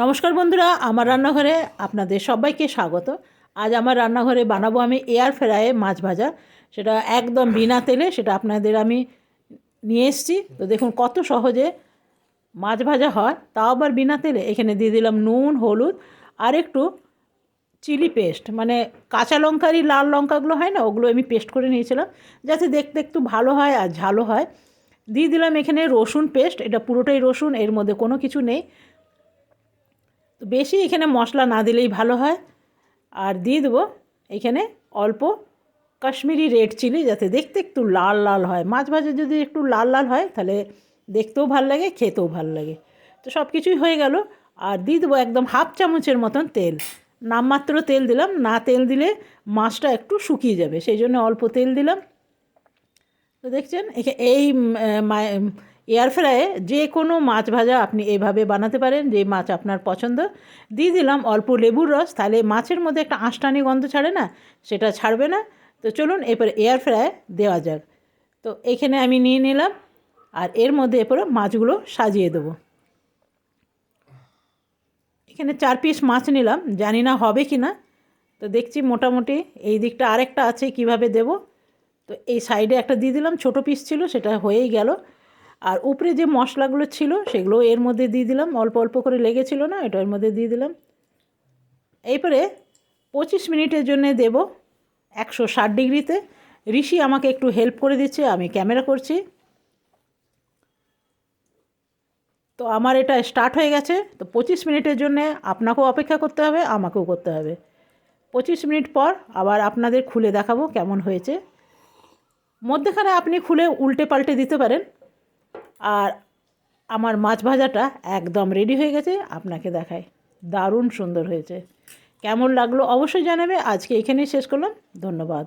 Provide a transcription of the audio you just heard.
নমস্কার বন্ধুরা, আমার রান্নাঘরে আপনাদের সবাইকে স্বাগত। আজ আমার রান্নাঘরে বানাবো আমি এয়ার ফ্রায়ে মাছ ভাজা। সেটা একদম বিনা তেলে, সেটা আপনাদের আমি নিয়ে এসেছি। তো দেখুন কত সহজে মাছ ভাজা হয়, তাও আবার বিনা তেলে। এখানে দিয়ে দিলাম নুন, হলুদ, আর একটু চিলি পেস্ট। মানে কাঁচা লঙ্কারই লাল লঙ্কাগুলো হয় না, ওগুলো আমি পেস্ট করে নিয়েছিলাম, যাতে দেখতে একটু ভালো হয় আর ঝালও হয়। দিয়ে দিলাম এখানে রসুন পেস্ট, এটা পুরোটাই রসুন, এর মধ্যে কোনো কিছু নেই। বেশি এখানে মশলা না দিলেই ভালো হয়। আর দিয়ে দেবো এখানে অল্প কাশ্মীরি রেড চিলি যাতে দেখতে একটু লাল লাল হয়। মাছ ভাজা যদি একটু লাল লাল হয়, তাহলে দেখতেও ভালো লাগে, খেতেও ভালো লাগে। তো সব কিছুই হয়ে গেল। আর দিয়ে দেবো একদম হাফ চামচের মতন তেল। নামমাত্র তেল দিলাম। না তেল দিলে মাছটা একটু শুকিয়ে যাবে। সেই জন্য অল্প তেল দিলাম। তো দেখছেন এই এয়ার ফ্রায়ে যে কোনো মাছ ভাজা আপনি এভাবে বানাতে পারেন, যে মাছ আপনার পছন্দ। দিয়ে দিলাম অল্প লেবুর রস, তাহলে মাছের মধ্যে একটা আঁশটানি গন্ধ ছাড়ে না, সেটা ছাড়বে না। তো চলুন এরপরে এয়ার ফ্রায়ে দেওয়া যাক। তো এখানে আমি নিয়ে নিলাম, আর এর মধ্যে এরপরে মাছগুলো সাজিয়ে দেবো। এখানে চার পিস মাছ নিলাম, জানি না হবে কি না। তো দেখছি মোটামুটি এই দিকটা আরেকটা আছে, কীভাবে দেব? তো এই সাইডে একটা দিয়ে দিলাম, ছোটো পিস ছিল, সেটা হয়েই গেল। আর উপরে যে মশলাগুলো ছিল সেগুলো এর মধ্যে দিয়ে দিলাম। অল্প অল্প করে লেগেছিল না, এটা এর মধ্যে দিয়ে দিলাম। এইপরে পঁচিশ মিনিটের জন্যে দেব একশো ষাট ডিগ্রিতে। ঋষি আমাকে একটু হেল্প করে দিচ্ছে, আমি ক্যামেরা করছি। তো আমার এটা স্টার্ট হয়ে গেছে। তো পঁচিশ মিনিটের জন্যে আপনাকেও অপেক্ষা করতে হবে, আমাকেও করতে হবে। পঁচিশ মিনিট পর আবার আপনাদের খুলে দেখাবো কেমন হয়েছে। মধ্যেখানে আপনি খুলে উল্টে পাল্টে দিতে পারেন। আর আমার মাছ ভাজাটা একদম রেডি হয়ে গেছে, আপনাকে দেখায় দারুণ সুন্দর হয়েছে। কেমন লাগল অবশ্যই জানাবে। আজকে এখানেই শেষ করলাম। ধন্যবাদ।